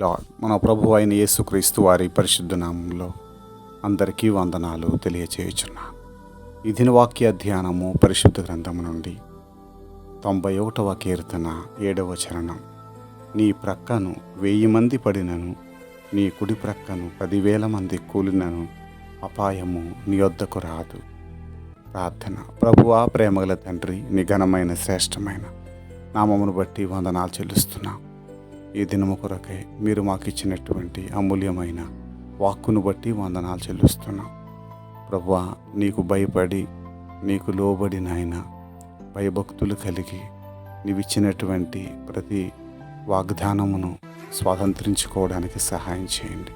Lord మన ప్రభు అయిన యేసుక్రీస్తు వారి పరిశుద్ధ నామంలో అందరికీ వందనాలు తెలియచేయుచున్నాను. ఈ దినవాక్య ధ్యానము పరిశుద్ధ గ్రంథము నుండి తొంభై ఒకటవ కీర్తన ఏడవ చరణం. నీ ప్రక్కను వెయ్యి మంది పడినను నీ కుడి ప్రక్కను పదివేల మంది కూలినను అపాయము నీ వద్దకు రాదు. ప్రార్థన. ప్రభువా ప్రేమగల తండ్రి నీ ఘనమైన శ్రేష్టమైన నామమును బట్టి వందనాలు చెల్లిస్తున్నాం. ఈ దినము కొరకై మీరు మాకు ఇచ్చినటువంటి అమూల్యమైన వాక్కును బట్టి వందనాలు చెల్లిస్తున్నాం. ప్రభా నీకు భయపడి నీకు లోబడి నాయన భయభక్తులు కలిగి నీవిచ్చినటువంటి ప్రతి వాగ్దానమును స్వాతంత్రించుకోవడానికి సహాయం చేయండి.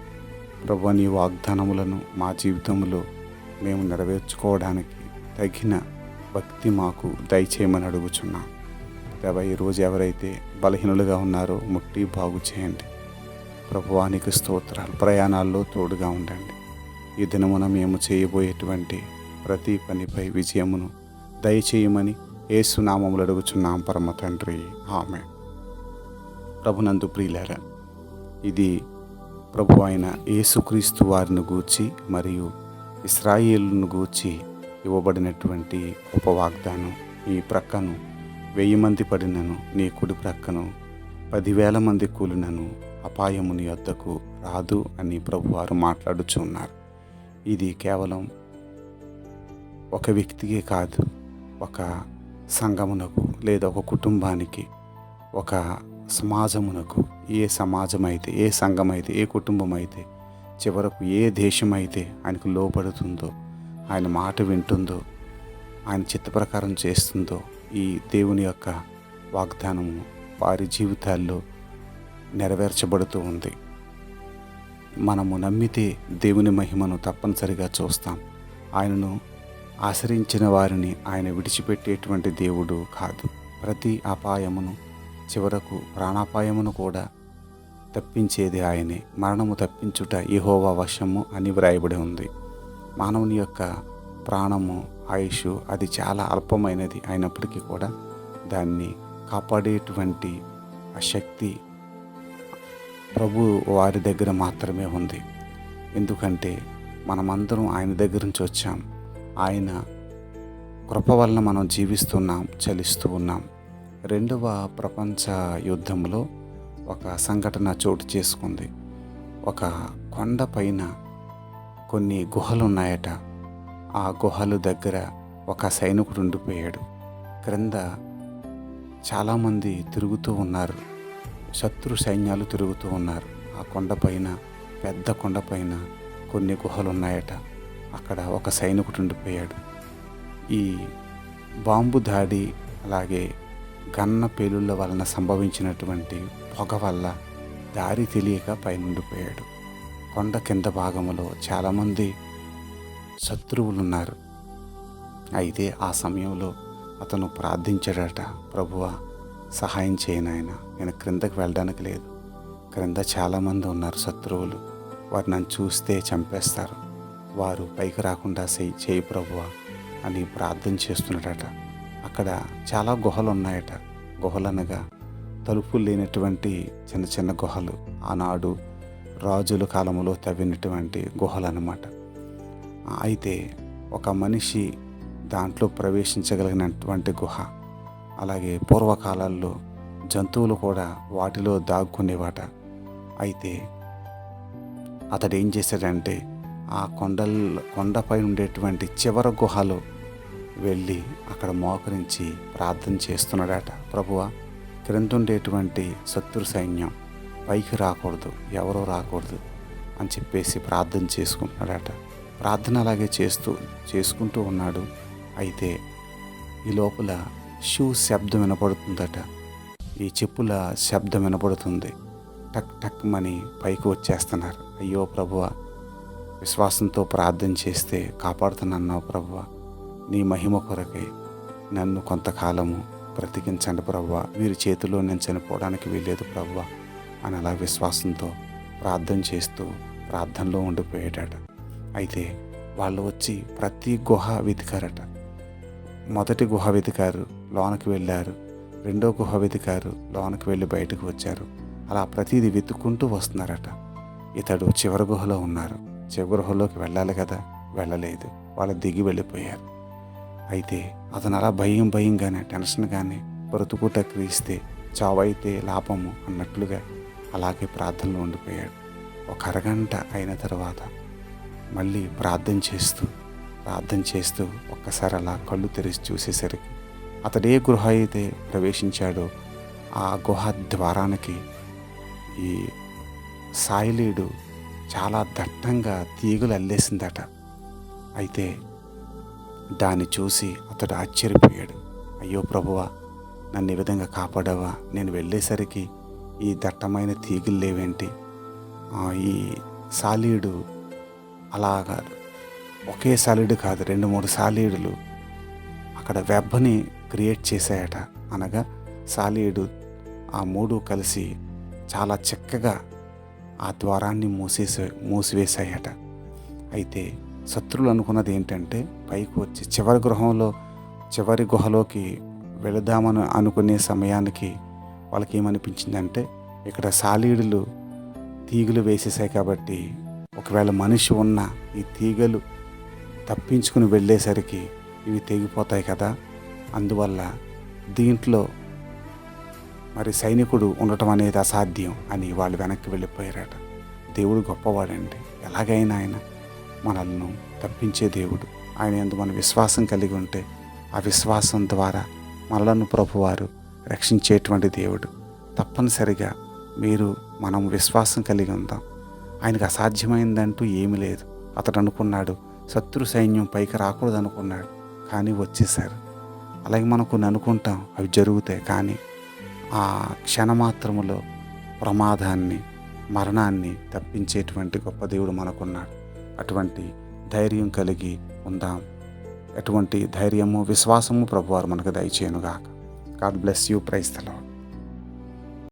ప్రభు నీ వాగ్దానములను మా జీవితంలో మేము నెరవేర్చుకోవడానికి తగిన భక్తి మాకు దయచేయమని అడుగుచున్నాం. ప్రభా ఈరోజు ఎవరైతే బలహీనులుగా ఉన్నారో ముట్టి బాగు చేయండి. ప్రభువానికి స్తోత్రాలు. ప్రయాణాల్లో తోడుగా ఉండండి. ఈ దినమున మేము చేయబోయేటువంటి ప్రతి పనిపై విజయమును దయచేయమని ఏసునామములు అడుగుచున్నాం పరమ తండ్రి. ఆమె ప్రభునందు ప్రియులారా ఇది ప్రభు అయిన యేసుక్రీస్తు వారిని గూర్చి మరియు ఇస్రాయేలును గూర్చి ఇవ్వబడినటువంటి ఉపవాగ్దానం. ఈ ప్రక్కను వెయ్యి మంది పడినను నీ కుడి ప్రక్కను పదివేల మంది కూలినను అపాయము నీ వద్దకు రాదు అని ప్రభువారు మాట్లాడుచున్నారు. ఇది కేవలం ఒక వ్యక్తికే కాదు ఒక సంఘమునకు లేదా ఒక కుటుంబానికి ఒక సమాజమునకు ఏ సమాజం అయితే ఏ సంఘం అయితే ఏ కుటుంబం అయితే చివరకు ఏ దేశం అయితే ఆయనకు లోపడుతుందో ఆయన మాట వింటుందో ఆయన చిత్త ప్రకారం చేస్తుందో ఈ దేవుని యొక్క వాగ్దానము వారి జీవితాల్లో నెరవేర్చబడుతూ ఉంది. మనము నమ్మితే దేవుని మహిమను తప్పనిసరిగా చూస్తాం. ఆయనను ఆశ్రయించిన వారిని ఆయన విడిచిపెట్టేటువంటి దేవుడు కాదు. ప్రతి అపాయమును చివరకు ప్రాణాపాయమును కూడా తప్పించేది ఆయనే. మరణము తప్పించుట ఈహోవా వశము అని వ్రాయబడి ఉంది. మానవుని యొక్క ప్రాణము ఆయుష్ అది చాలా అల్పమైనది అయినప్పటికీ కూడా దాన్ని కాపాడేటువంటి ఆ శక్తి ప్రభు వారి దగ్గర మాత్రమే ఉంది. ఎందుకంటే మనమందరం ఆయన దగ్గర నుంచి వచ్చాం. ఆయన కృప వలన మనం జీవిస్తున్నాం చలిస్తూ ఉన్నాం. రెండవ ప్రపంచ యుద్ధంలో ఒక సంఘటన చోటు చేసుకుంది. ఒక కొండ పైన కొన్ని గుహలు ఉన్నాయట ఆ గుహలు దగ్గర ఒక సైనికుడు ఉండిపోయాడు. క్రింద చాలామంది తిరుగుతూ ఉన్నారు. శత్రు సైన్యాలు తిరుగుతూ ఉన్నారు. ఆ కొండపైన పెద్ద కొండపైన కొన్ని గుహలు ఉన్నాయట అక్కడ ఒక సైనికుడు ఉండిపోయాడు. ఈ బాంబు దాడి అలాగే గన్న పేలుళ్ళ వలన సంభవించినటువంటి పొగ వల్ల దారి తెలియక పైనుండిపోయాడు. కొండ కింద భాగంలో చాలామంది శత్రువులు ఉన్నారు అయితే ఆ సమయంలో అతను ప్రార్థించాడట ప్రభువా సహాయం చేయనాయన నేను క్రిందకి వెళ్ళడానికి లేదు. క్రింద చాలామంది ఉన్నారు శత్రువులు. వారు నన్ను చూస్తే చంపేస్తారు. వారు పైకి రాకుండా చేయి చేయి ప్రభువా అని ప్రార్థన చేస్తున్నాడట. అక్కడ చాలా గుహలు ఉన్నాయట. గుహలు అనగా తలుపులు లేనటువంటి చిన్న చిన్న గుహలు. ఆనాడు రాజుల కాలంలో తవ్వినటువంటి గుహలు అన్నమాట అయితే ఒక మనిషి దాంట్లో ప్రవేశించగలిగినటువంటి గుహ అలాగే పూర్వకాలాల్లో జంతువులు కూడా వాటిలో దాక్కునేవాట. అయితే అతడు ఏం చేశాడంటే ఆ కొండల కొండపై ఉండేటువంటి చివర గుహలో వెళ్ళి అక్కడ మోకరించి ప్రార్థన చేస్తున్నాడట. ప్రభువ క్రిందుండేటువంటి శత్రు సైన్యం పైకి రాకూడదు ఎవరో రాకూడదు అని చెప్పేసి ప్రార్థన చేసుకుంటున్నాడట. ప్రార్థన అలాగే చేస్తూ చేసుకుంటూ ఉన్నాడు. అయితే ఈ లోపల షూ శబ్దం వినపడుతుందట. ఈ చెప్పుల శబ్దం వినపడుతుంది. టక్ టక్ మని పైకి వచ్చేస్తున్నారు. అయ్యో ప్రభువ విశ్వాసంతో ప్రార్థన చేస్తే కాపాడుతున్నావు ప్రభువ. నీ మహిమ కొరకై నన్ను కొంతకాలము బ్రతికించండి ప్రభువ. మీరు చేతిలో నేను చనిపోవడానికి వీల్లేదు ప్రభువ. అని అలా విశ్వాసంతో ప్రార్థన చేస్తూ ప్రార్థనలో ఉండిపోయేటాడు అయితే వాళ్ళు వచ్చి ప్రతి గుహ వెతికారట. మొదటి గుహ వెతికారు లోనకి వెళ్ళారు. రెండో గుహ వెతికారు లోనకి వెళ్ళి బయటకు వచ్చారు. అలా ప్రతిదీ వెతుక్కుంటూ వస్తున్నారట. ఇతడు చివరి గుహలో ఉన్నారు. చివరి గుహలోకి వెళ్ళాలి కదా? వెళ్ళలేదు. వాళ్ళు దిగి వెళ్ళిపోయారు. అయితే అతను అలా భయం భయంగానే టెన్షన్గానే బ్రతుకుట క్రీస్తే చావైతే లాభము అన్నట్లుగా అలాగే ప్రార్థనలో ఉండిపోయాడు. ఒక అరగంట అయిన తర్వాత మళ్ళీ ప్రార్థన చేస్తూ ప్రార్థన చేస్తూ ఒక్కసారి అలా కళ్ళు తెరిచి చూసేసరికి అతడే గుహ గృహ అయితే ప్రవేశించాడో ఆ గుహ ద్వారానికి ఈ సాయిలీడు చాలా దట్టంగా తీగలు అల్లేసిందట. అయితే దాన్ని చూసి అతడు ఆశ్చర్యపోయాడు. అయ్యో ప్రభువా నన్ను ఈ విధంగా కాపాడావా? నేను వెళ్ళేసరికి ఈ దట్టమైన తీగలు లేవేంటి? ఈ సాలీడు అలాగా ఒకే సాలిడ్ కాదు రెండు మూడు సాలీడులు అక్కడ వెబ్బని క్రియేట్ చేశాయట. అనగా సాలీడు ఆ మూడు కలిసి చాలా చక్కగా ఆ ద్వారాన్ని మూసేసే మూసివేశాయట. అయితే శత్రువులు అనుకున్నది ఏంటంటే పైకి వచ్చి చివరి గృహంలో చివరి గుహలోకి వెళదామని అనుకునే సమయానికి వాళ్ళకి ఏమనిపించిందంటే ఇక్కడ సాలీడులు తీగలు వేసేసాయి కాబట్టి ఒకవేళ మనిషి ఉన్న ఈ తీగలు తప్పించుకుని వెళ్ళేసరికి ఇవి తెగిపోతాయి కదా. అందువల్ల దీంట్లో మరి సైనికుడు ఉండటం అనేది అసాధ్యం అని వాళ్ళు వెనక్కి వెళ్ళిపోయారట. దేవుడు గొప్పవాడండి. ఎలాగైనా ఆయన మనల్ని తప్పించే దేవుడు. ఆయన ఎందు మన విశ్వాసం కలిగి ఉంటే ఆ విశ్వాసం ద్వారా మనలను ప్రభువారు రక్షించేటువంటి దేవుడు. తప్పనిసరిగా మీరు మనం విశ్వాసం కలిగి ఉందాం. ఆయనకు అసాధ్యమైందంటూ ఏమీ లేదు. అతడు అనుకున్నాడు శత్రు సైన్యం పైకి రాకూడదు అనుకున్నాడు కానీ వచ్చేసారు అలాగే మనం కొన్ని అనుకుంటాం అవి జరుగుతాయి కానీ ఆ క్షణమాత్రములో ప్రమాదాన్ని మరణాన్ని తప్పించేటువంటి గొప్ప దేవుడు మనకున్నాడు. అటువంటి ధైర్యం కలిగి ఉందాం. అటువంటి ధైర్యము విశ్వాసము ప్రభువారు మనకు దయచేయనుగాక. God bless you praise తలవాడు